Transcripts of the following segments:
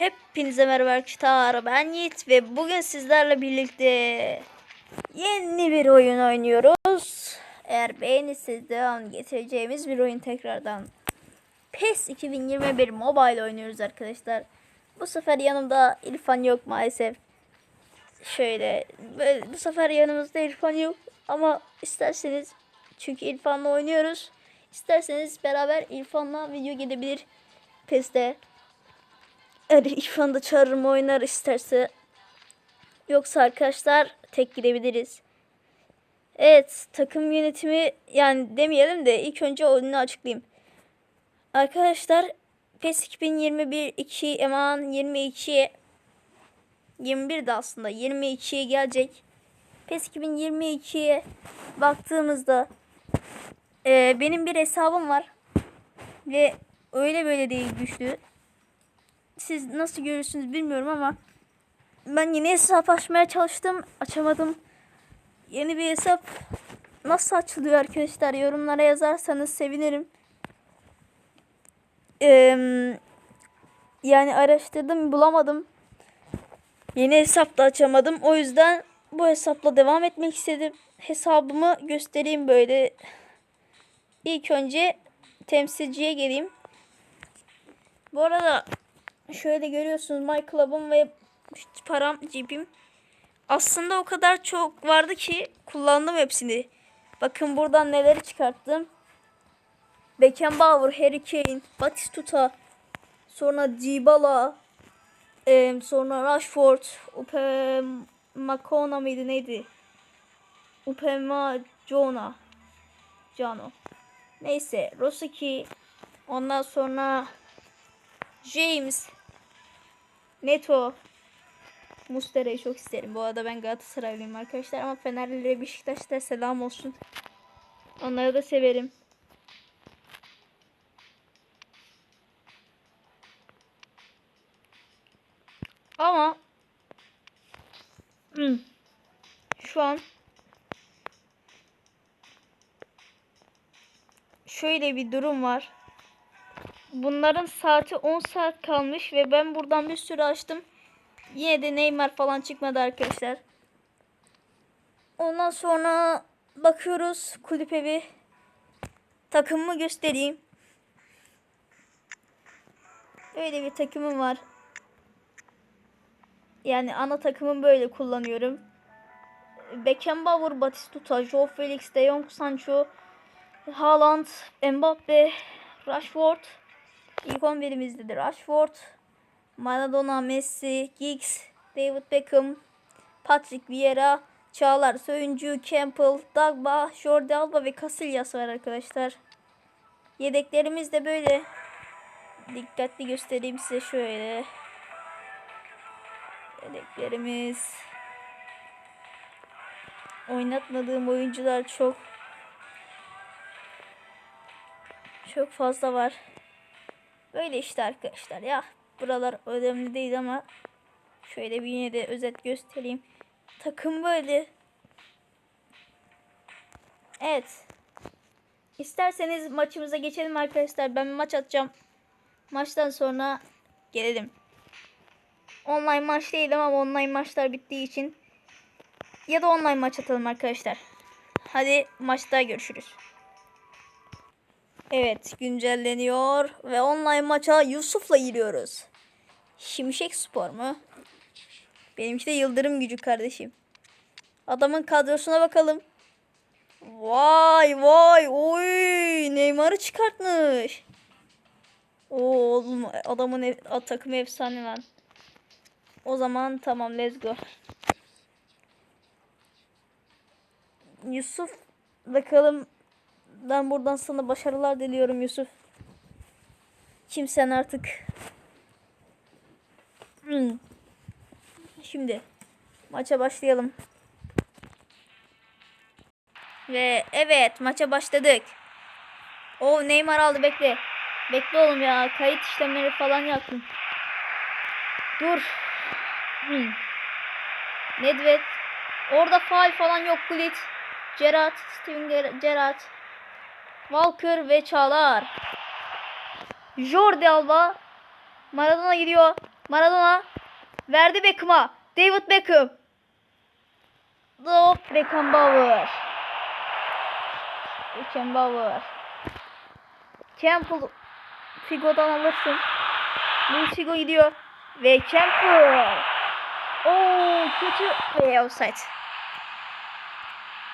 Hepinize merhaba arkadaşlar. Ben Yiğit ve bugün sizlerle birlikte yeni bir oyun oynuyoruz. Eğer beğenirseniz devam getireceğimiz bir oyun tekrardan. PES 2021 Mobile oynuyoruz arkadaşlar. Bu sefer yanımda İrfan yok maalesef. Şöyle böyle, bu sefer yanımızda İrfan yok ama isterseniz çünkü İrfan'la oynuyoruz. İsterseniz beraber İrfan'la video gelebilir PES'te. Eğer İrfan da çağırırım oynar isterse. Yoksa arkadaşlar tek gidebiliriz. Evet takım yönetimi yani demeyelim de ilk önce oyunu açıklayayım. Arkadaşlar PES 2021 2 eman 22 21 de aslında 22'ye gelecek. PES 2022'ye baktığımızda e, benim bir hesabım var ve öyle böyle değil güçlü siz nasıl görürsünüz bilmiyorum ama ben yeni hesap açmaya çalıştım. Açamadım. Yeni bir hesap nasıl açılıyor arkadaşlar? Yorumlara yazarsanız sevinirim. Ee, yani araştırdım bulamadım. Yeni hesap da açamadım. O yüzden bu hesapla devam etmek istedim. Hesabımı göstereyim böyle. İlk önce temsilciye geleyim. Bu arada şöyle görüyorsunuz My Club'ım ve param cebim. Aslında o kadar çok vardı ki kullandım hepsini. Bakın buradan neleri çıkarttım. Beckenbauer, Harry Kane, Batistuta, sonra Dybala, e, sonra Rashford, Upe Makona mıydı neydi? Upema Jona. Cano. Neyse Rosaki ondan sonra James Neto Mustera'yı çok isterim. Bu arada ben Galatasaraylıyım arkadaşlar ama Fenerlilere Beşiktaşlar selam olsun. Onları da severim. Ama şu an şöyle bir durum var. Bunların saati 10 saat kalmış ve ben buradan bir sürü açtım. Yine de Neymar falan çıkmadı arkadaşlar. Ondan sonra bakıyoruz kulüp evi. Takımımı göstereyim. Böyle bir takımım var. Yani ana takımım böyle kullanıyorum. Beckenbauer, Batistuta, Joe Felix, De Jong, Sancho, Haaland, Mbappe, Rashford, İlk 11'imizde de Rashford, Maradona, Messi, Giggs, David Beckham, Patrick Vieira, Çağlar Söyüncü, Campbell, Dagba, Jordi Alba ve Casillas var arkadaşlar. Yedeklerimiz de böyle. Dikkatli göstereyim size şöyle. Yedeklerimiz. Oynatmadığım oyuncular çok çok fazla var. Böyle işte arkadaşlar ya. Buralar önemli değil ama şöyle bir yine de özet göstereyim. Takım böyle. Evet. İsterseniz maçımıza geçelim arkadaşlar. Ben maç atacağım. Maçtan sonra gelelim. Online maç değil ama online maçlar bittiği için ya da online maç atalım arkadaşlar. Hadi maçta görüşürüz. Evet güncelleniyor ve online maça Yusuf'la giriyoruz. Şimşek Spor mu? Benimki de Yıldırım Gücü kardeşim. Adamın kadrosuna bakalım. Vay vay oy Neymar'ı çıkartmış. Oğlum adamın ev, takımı efsane lan. O zaman tamam let's go. Yusuf bakalım ben buradan sana başarılar diliyorum Yusuf. Kimsen artık. Şimdi maça başlayalım. Ve evet maça başladık. O Neymar aldı bekle. Bekle oğlum ya kayıt işlemleri falan yaptım. Dur. Nedved. Orada faal falan yok Gullit. Gerrard, Steven Gerrard. Walker ve Çağlar. Jordi Alba. Maradona gidiyor. Maradona verdi Beckham'a. David Beckham. David Beckenbauer. Beckenbauer. Campbell Figo'dan alırsın. Luis Figo gidiyor. Ve Campbell. Oo kötü. Ve offside.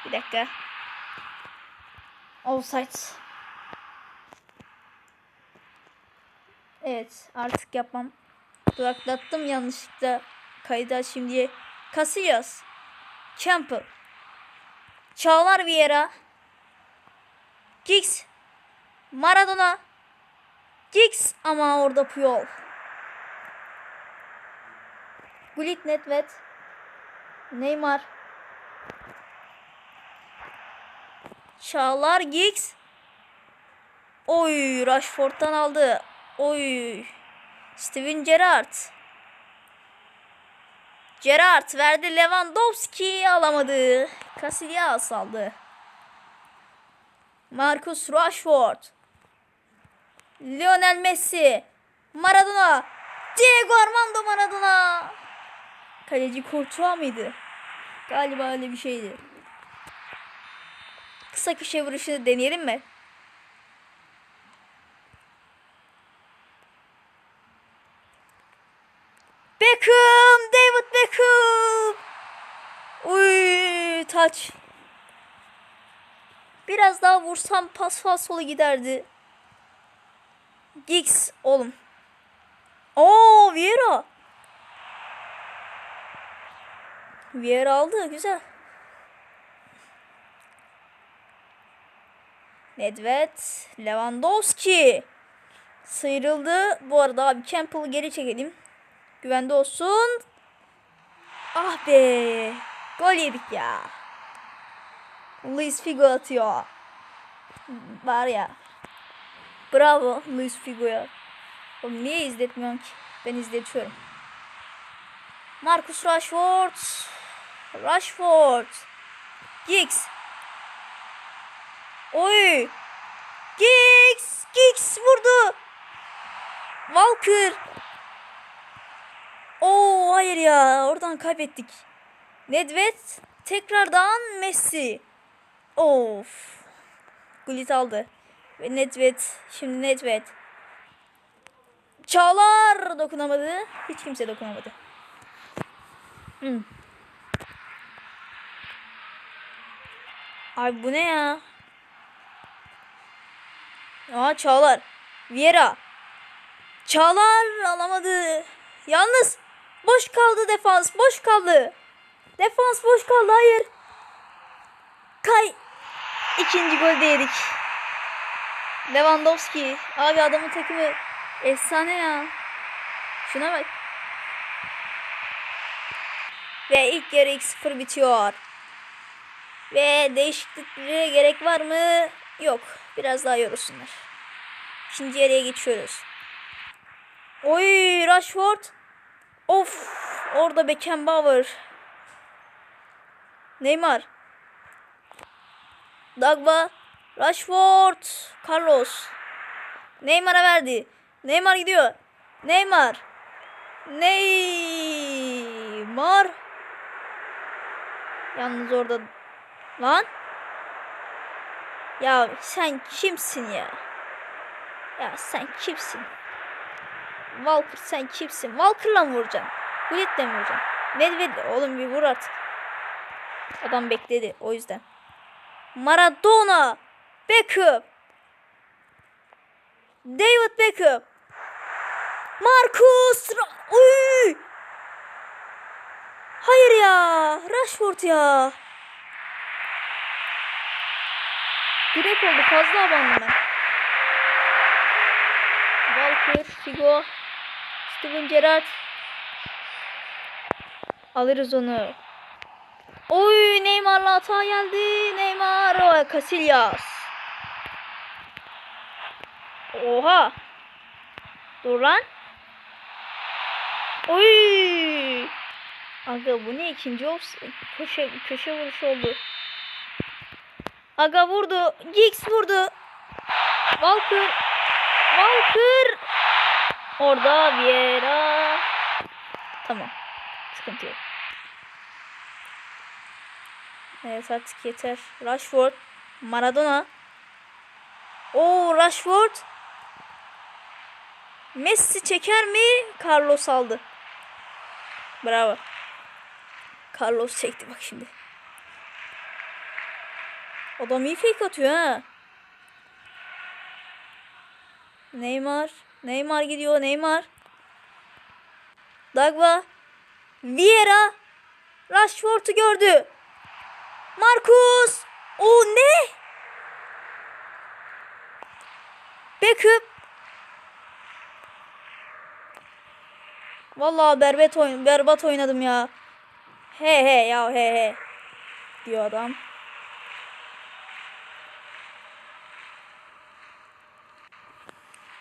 Bir dakika. Offside. Evet artık yapmam. Duraklattım yanlışlıkla kaydı açayım diye. Casillas. Campbell. Çağlar Vieira. Giggs. Maradona. Giggs ama orada Puyol. Gullit Nedved. Neymar. Çağlar Giggs. Oy Rashford'dan aldı. Oy. Steven Gerrard. Gerrard verdi Lewandowski alamadı. Casillas aldı. Marcus Rashford. Lionel Messi. Maradona. Diego Armando Maradona. Kaleci Courtois mıydı? Galiba öyle bir şeydi. Kısa köşe vuruşunu deneyelim mi? Beckham, David Beckham. Uy, taç. Biraz daha vursam pas pas sola giderdi. Giggs oğlum. Oo, Vieira. Vieira aldı, güzel. Nedved, Lewandowski. Sıyrıldı. Bu arada abi Campbell'ı geri çekelim. Güvende olsun. Ah be. Gol yedik ya. Luis Figo atıyor. Var ya. Bravo Luis Figo'ya. Oğlum niye izletmiyorsun ki? Ben izletiyorum. Marcus Rashford. Rashford. Giggs. Oy. Giggs. Giggs vurdu. Walker. Oo hayır ya oradan kaybettik. Nedved tekrardan Messi. Of. Gullit aldı. Ve Nedved şimdi Nedved. Çağlar dokunamadı. Hiç kimse dokunamadı. Hmm. Abi bu ne ya? Aa Çağlar. Vieira. Çağlar alamadı. Yalnız boş kaldı defans. Boş kaldı. Defans boş kaldı. Hayır. Kay. İkinci gol yedik. Lewandowski. Abi adamın takımı efsane ya. Şuna bak. Ve ilk yarı 2-0 bitiyor. Ve değişikliklere gerek var mı? Yok. Biraz daha yorulsunlar. İkinci yarıya geçiyoruz. Oy Rashford. Of. Orada Beckenbauer. Neymar. Dagba. Rashford. Carlos. Neymar'a verdi. Neymar gidiyor. Neymar. Neymar. Yalnız orada lan. Ya sen kimsin ya? Ya sen kimsin? Walker sen kimsin? Walker'la mı vuracaksın? Gullit'le mi vuracaksın? Nedved oğlum bir vur artık. Adam bekledi o yüzden. Maradona. Beckham. David Beckham. Marcus. Uy. Hayır ya. Rashford ya. Direkt oldu. Fazla abandım. Walker, Figo, Steven Gerrard. Alırız onu. Oy Neymar'la hata geldi. Neymar. o, Casillas. Oha. Dur lan. Oy. Aga bu ne ikinci olsun. Köşe, köşe vuruş oldu. Aga vurdu. Giggs vurdu. Walker. Walker. Orada Vieira. Tamam. Sıkıntı yok. Evet artık yeter. Rashford. Maradona. Oo Rashford. Messi çeker mi? Carlos aldı. Bravo. Carlos çekti bak şimdi. Adam iyi fake atıyor ha. Neymar. Neymar gidiyor. Neymar. Dagba. Vieira. Rashford'u gördü. Marcus. O ne? Beckham. Vallahi berbat oyun berbat oynadım ya. He he ya he he. Diyor adam.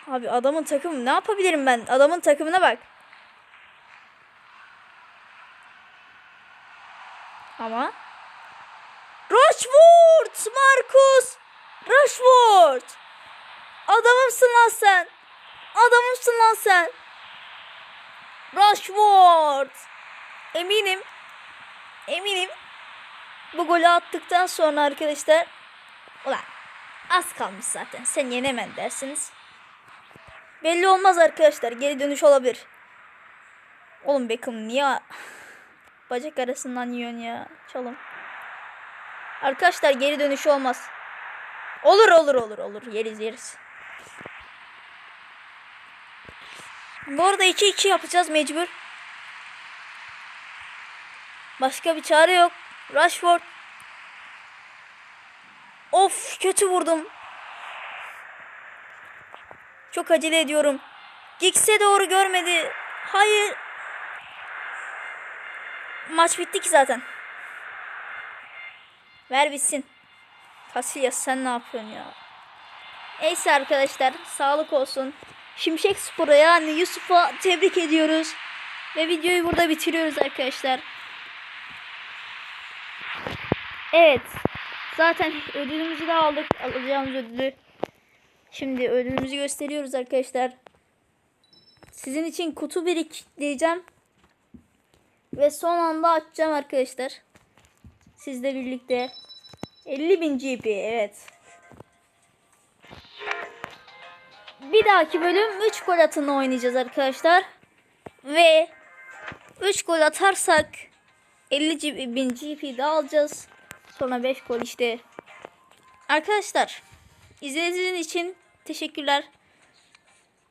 Abi adamın takımı ne yapabilirim ben? Adamın takımına bak. Ama Rashford! Marcus! Rashford! Adamımsın lan sen. Adamımsın lan sen. Rashford! Eminim. Eminim. Bu golü attıktan sonra arkadaşlar ulan az kalmış zaten. Sen yenemen dersiniz. Belli olmaz arkadaşlar. Geri dönüş olabilir. Oğlum Beckham niye bacak arasından yiyorsun ya? Çalım. Arkadaşlar geri dönüş olmaz. Olur olur olur olur. Yeriz yeriz. Bu arada 2-2 yapacağız mecbur. Başka bir çare yok. Rashford. Of kötü vurdum. Çok acele ediyorum. Giggs'e doğru görmedi. Hayır. Maç bitti ki zaten. Ver bitsin. Casillas sen ne yapıyorsun ya? Neyse arkadaşlar sağlık olsun. Şimşek Spor'a yani Yusuf'a tebrik ediyoruz. Ve videoyu burada bitiriyoruz arkadaşlar. Evet. Zaten ödülümüzü de aldık. Alacağımız ödülü. Şimdi ödülümüzü gösteriyoruz arkadaşlar. Sizin için kutu birikleyeceğim. Ve son anda açacağım arkadaşlar. Sizle birlikte. 50.000 GP evet. Bir dahaki bölüm 3 gol atını oynayacağız arkadaşlar. Ve 3 gol atarsak 50.000 GP de alacağız. Sonra 5 gol işte. Arkadaşlar izlediğiniz için teşekkürler.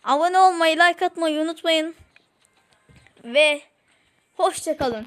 Abone olmayı, like atmayı unutmayın. Ve hoşçakalın.